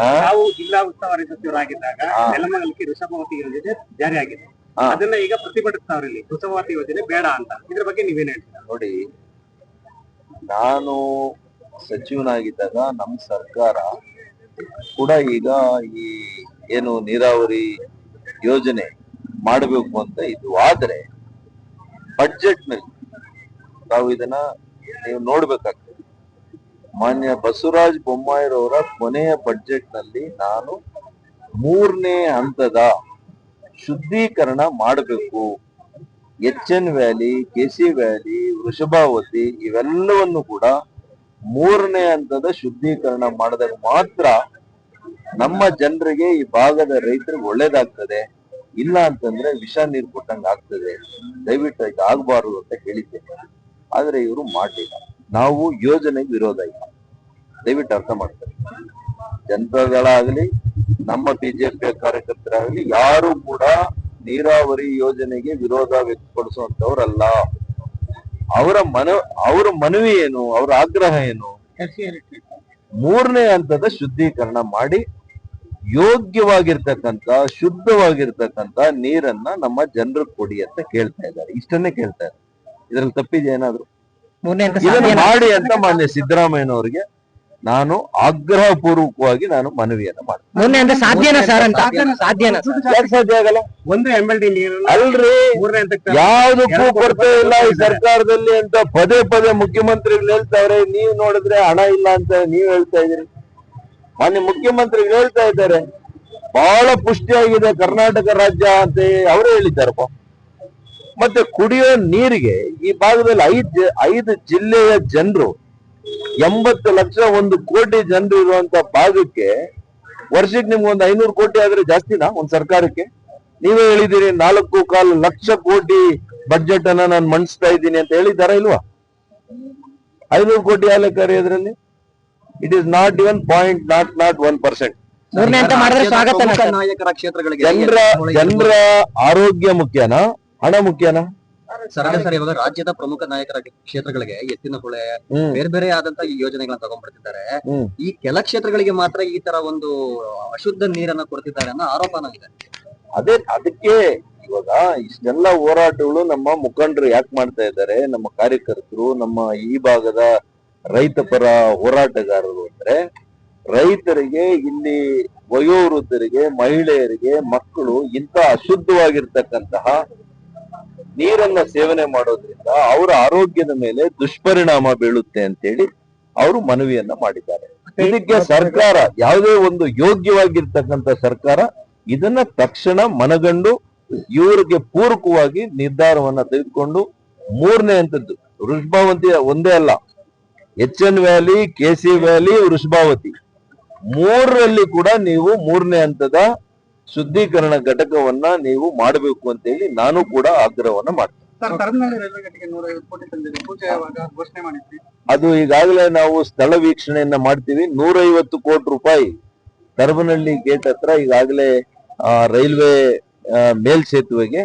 ತಾವು ಜಿಲ್ಲಾ ಉಸ್ತುವಾರಿ ಸಚಿವರಾಗಿದ್ದಾಗ. ನೆಲಮಂಗಲಕ್ಕೆ ವೃಷಭವತಿ ಯೋಜನೆ ಜಾರಿ ಆಗಿದೆ ಅದನ್ನ ಈಗ ಪ್ರತಿಭಟಿಸ್ತಾವ್ರಿ ಇಲ್ಲಿ ವೃಷಭಾವತಿ ಯೋಜನೆ ಬೇಡ ಅಂತ. ಇದ್ರ ಬಗ್ಗೆ ನೀವೇನ್ ಹೇಳ್ತೀರಾ? ನೋಡಿ ನಾನು ಸಚಿವನಾಗಿದ್ದಾಗ ನಮ್ಮ ಸರ್ಕಾರ ಕೂಡ ಈಗ ಈ ಏನು ನೀರಾವರಿ ಯೋಜನೆ ಮಾಡಬೇಕು ಅಂತ ಇದು ಆದ್ರೆ ಬಡ್ಜೆಟ್ನಲ್ಲಿ ನಾವು ಇದನ್ನ ನೀವು ನೋಡ್ಬೇಕಾಗ್ತದೆ. ಮಾನ್ಯ ಬಸವರಾಜ್ ಬೊಮ್ಮಾಯಿರವರ ಕೊನೆಯ ಬಜೆಟ್ನಲ್ಲಿ ನಾನು ಮೂರನೇ ಹಂತದ ಶುದ್ಧೀಕರಣ ಮಾಡಬೇಕು. H N valley, K C valley, Vrishabhavati ಇವೆಲ್ಲವನ್ನು ಕೂಡ ಮೂರನೇ ಹಂತದ ಶುದ್ಧೀಕರಣ ಮಾಡಿದಾಗ ಮಾತ್ರ ನಮ್ಮ ಜನರಿಗೆ ಈ ಭಾಗದ ರೈತರಿಗೆ ಒಳ್ಳೇದಾಗ್ತದೆ. ಇಲ್ಲ ಅಂತಂದ್ರೆ ವಿಷ ನೀರು ಕೊಟ್ಟಂಗೆ ಆಗ್ತದೆ. ದಯವಿಟ್ಟು ಇದು ಆಗಬಾರದು ಅಂತ ಹೇಳಿದ್ದೇನೆ. ಆದ್ರೆ ಇವರು ಮಾಡಲಿಲ್ಲ. ನಾವು ಯೋಜನೆಗೆ ವಿರೋಧ ಇಲ್ಲ. ದಯವಿಟ್ಟು ಅರ್ಥ ಮಾಡ್ತಾರೆ ಆಗಲಿ ನಮ್ಮ ಬಿಜೆಪಿಯ ಕಾರ್ಯಕರ್ತರಾಗಲಿ ಯಾರು ಕೂಡ ನೀರಾವರಿ ಯೋಜನೆಗೆ ವಿರೋಧ ವ್ಯಕ್ತಪಡಿಸುವಂತವ್ರಲ್ಲ ಅವರ ಮನ ಅವರ ಮನವಿ ಏನು ಅವರ ಆಗ್ರಹ ಏನು? ಮೂರನೇ ಹಂತದ ಶುದ್ಧೀಕರಣ ಮಾಡಿ ಯೋಗ್ಯವಾಗಿರ್ತಕ್ಕಂತ ಶುದ್ಧವಾಗಿರ್ತಕ್ಕಂತ ನೀರನ್ನ ನಮ್ಮ ಜನರು ಕೊಡಿ ಅಂತ ಕೇಳ್ತಾ ಇದ್ದಾರೆ. ಇಷ್ಟನ್ನೇ ಕೇಳ್ತಾ ಇದ್ದಾರೆ. ಇದ್ರಲ್ಲಿ ತಪ್ಪಿದೆ ಏನಾದ್ರು ಮಾಡಿ ಅಂತ ಮಾನ್ಯ ಸಿದ್ದರಾಮಯ್ಯನವರಿಗೆ ನಾನು ಆಗ್ರಹ ಪೂರ್ವಕವಾಗಿ ನಾನು ಮನವಿಯನ್ನ ಮಾಡ್ತೀನಿ. ಸಾಧ್ಯನಾ ಸರ್ ಅಂತ? ಸಾಧ್ಯನಾ ಸರ್? ಯಾಕೆ ಸಾಧ್ಯ ಆಗಲ್ಲ? ಒಂದು ಎಂ ಎಲ್ ಡಿ ಅಲ್ರಿ. ಮೂರನೇ ಹಂತಕ್ಕೆ ಯಾವ್ದಕ್ಕೂ ಕೊರತೆ ಇಲ್ಲ ಈ ಸರ್ಕಾರದಲ್ಲಿ ಅಂತ ಪದೇ ಪದೇ ಮುಖ್ಯಮಂತ್ರಿಗಳು ಹೇಳ್ತಾವ್ರೆ ನೀವ್ ನೋಡಿದ್ರೆ ಹಣ ಇಲ್ಲ ಅಂತ ನೀವ್ ಹೇಳ್ತಾ ಇದೀರಿ ಮಾನ್ಯ ಮುಖ್ಯಮಂತ್ರಿಗಳು ಹೇಳ್ತಾ ಇದ್ದಾರೆ. ಬಹಳ ಪುಷ್ಟಿಯಾಗಿದೆ ಕರ್ನಾಟಕ ರಾಜ್ಯ ಅಂತ ಅವರೇ ಹೇಳಿದ್ದಾರಪ್ಪ. ಮತ್ತೆ ಕುಡಿಯೋ ನೀರಿಗೆ ಈ ಭಾಗದಲ್ಲಿ ಐದು ಐದು ಜಿಲ್ಲೆಯ ಜನರು ಎಂಬತ್ತು ಲಕ್ಷ ಒಂದು ಕೋಟಿ ಜನರು ಇರುವಂತ ಭಾಗಕ್ಕೆ ವರ್ಷಕ್ಕೆ ನಿಮ್ಗೆ ಒಂದು ಐನೂರು ಕೋಟಿ ಆದ್ರೆ ಜಾಸ್ತಿನಾ ಒಂದ್ ಸರ್ಕಾರಕ್ಕೆ? ನೀವೇ ಹೇಳಿದಿರಿ ನಾಲ್ಕು ಕಾಲು ಲಕ್ಷ ಕೋಟಿ ಬಜೆಟ್ ಅನ್ನ ನಾನು ಮಂಡಿಸ್ತಾ ಇದ್ದೀನಿ ಅಂತ ಹೇಳಿದಾರ ಇಲ್ವಾ? ಐನೂರು ಕೋಟಿ ಆಲೆ ಕರೆಯೋದ್ರಲ್ಲಿ it is not even point naught naught one percent ಜನರ ಜನರ ಆರೋಗ್ಯ ಮುಖ್ಯನಾ? ಹಣ ಮುಖ್ಯನಾ? ಸರ್ ಅದೇ ಸರ್ ಇವಾಗ ರಾಜ್ಯದ ಪ್ರಮುಖ ನಾಯಕರ ಕ್ಷೇತ್ರಗಳಿಗೆ ಎತ್ತಿನ ಹೊಳೆ ಬೇರೆ ಬೇರೆ ಆದಂತ ಈ ಯೋಜನೆಗಳನ್ನ ತಗೊಂಡ್ಬರ್ತಿದ್ದಾರೆ. ಈ ಕೆಲ ಕ್ಷೇತ್ರಗಳಿಗೆ ಮಾತ್ರ ಈ ತರ ಒಂದು ಅಶುದ್ಧ ನೀರನ್ನ ಕೊಡ್ತಿದ್ದಾರೆ ಅನ್ನೋ ಆರೋಪ ಇದೆ ಅದೇ ಅದಕ್ಕೆ ಇವಾಗ ಇಷ್ಟೆಲ್ಲ ಹೋರಾಟಗಳು ನಮ್ಮ ಮುಖಂಡರು ಯಾಕೆ ಮಾಡ್ತಾ ಇದ್ದಾರೆ? ನಮ್ಮ ಕಾರ್ಯಕರ್ತರು ನಮ್ಮ ಈ ಭಾಗದ ರೈತ ಪರ ಹೋರಾಟಗಾರರು ಅಂದ್ರೆ ರೈತರಿಗೆ ಇಲ್ಲಿ ವಯೋವೃದ್ಧರಿಗೆ ಮಹಿಳೆಯರಿಗೆ ಮಕ್ಕಳು ಇಂಥ ಅಶುದ್ಧವಾಗಿರ್ತಕ್ಕಂತಹ ನೀರನ್ನ ಸೇವನೆ ಮಾಡೋದ್ರಿಂದ ಅವರ ಆರೋಗ್ಯದ ಮೇಲೆ ದುಷ್ಪರಿಣಾಮ ಬೀಳುತ್ತೆ ಅಂತೇಳಿ ಅವರು ಮನವಿಯನ್ನ ಮಾಡಿದ್ದಾರೆ. ಇದಕ್ಕೆ ಸರ್ಕಾರ ಯಾವುದೇ ಒಂದು ಯೋಗ್ಯವಾಗಿರ್ತಕ್ಕಂಥ ಸರ್ಕಾರ ಇದನ್ನ ತಕ್ಷಣ ಮನಗಂಡು ಇವರಿಗೆ ಪೂರಕವಾಗಿ ನಿರ್ಧಾರವನ್ನ ತೆಗೆದುಕೊಂಡು ಮೂರನೇ ಹಂತದ್ದು ವೃಷಭಾವತಿ ಒಂದೇ ಅಲ್ಲ H N valley K C valley Vrishabhavati. ಮೂರರಲ್ಲಿ ಕೂಡ ನೀವು ಮೂರನೇ ಹಂತದ ಶುದ್ಧೀಕರಣ ಘಟಕವನ್ನ ನೀವು ಮಾಡಬೇಕು ಅಂತ ಹೇಳಿ ನಾನು ಕೂಡ ಆಗ್ರಹವನ್ನ ಮಾಡ್ತೇನೆ. ಅದು ಈಗಾಗಲೇ ನಾವು ಸ್ಥಳ ವೀಕ್ಷಣೆಯನ್ನ ಮಾಡ್ತೀವಿ. ನೂರೈವತ್ತು ಕೋಟಿ ರೂಪಾಯಿ ತರಬನಹಳ್ಳಿ ಗೇಟ್ ಹತ್ರ ಈಗಾಗಲೇ ಆ, ರೈಲ್ವೆ ಮೇಲ್ಸೇತುವೆಗೆ